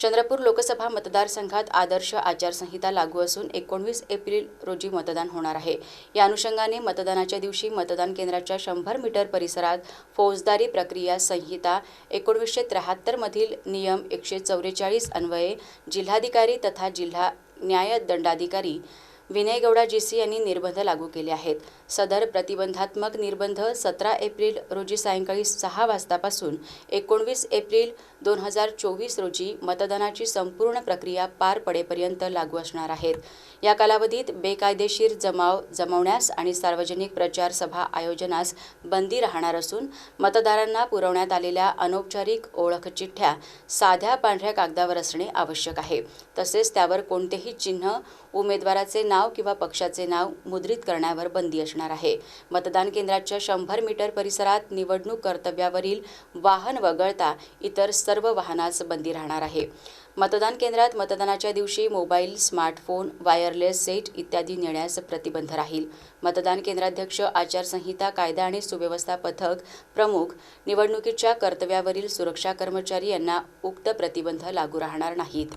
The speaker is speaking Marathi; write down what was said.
चंद्रपूर लोकसभा मतदारसंघात आदर्श आचारसंहिता लागू असून एकोणवीस एप्रिल रोजी मतदान होणार आहे. या अनुषंगाने मतदानाच्या दिवशी मतदान केंद्राच्या शंभर मीटर परिसरात फौजदारी प्रक्रिया संहिता एकोणवीसशे त्र्याहत्तरमधील नियम एकशे चौवेचाळीस अन्वये जिल्हाधिकारी तथा जिल्हा न्यायदंडाधिकारी विनय गौडा जीसी यांनी निर्बंध लागू केले आहेत. सदर प्रतिबंधात्मक निर्बंध सतरा एप्रिल रोजी सायंकाळी सहा वाजतापासून एकोणवीस एप्रिल दोन हजार चोवीस रोजी मतदानाची संपूर्ण प्रक्रिया पार पडेपर्यंत लागू असणार आहेत. या कालावधीत बेकायदेशीर जमाव जमवण्यास आणि सार्वजनिक प्रचार सभा आयोजनास बंदी राहणार असून मतदारांना पुरवण्यात आलेल्या अनौपचारिक ओळख चिठ्ठ्या साध्या पांढऱ्या कागदावर असणे आवश्यक आहे. तसेच त्यावर कोणतेही चिन्ह उमेदवाराचे नाव नाव किंवा पक्षाचे नाव मुद्रित करण्यावर बंदी असणार आहे. मतदान केंद्राच्या शंभर मीटर परिसरात निवडणूक कर्तव्यावरील वाहन वगळता इतर सर्व वाहनास बंदी राहणार आहे. मतदान केंद्रात मतदानाच्या दिवशी मोबाईल स्मार्टफोन वायरलेस सेट इत्यादी नेण्यास प्रतिबंध राहील. मतदान केंद्राध्यक्ष आचारसंहिता कायदा आणि सुव्यवस्था पथक प्रमुख निवडणुकीच्या कर्तव्यावरील सुरक्षा कर्मचारी यांना उक्त प्रतिबंध लागू राहणार नाहीत.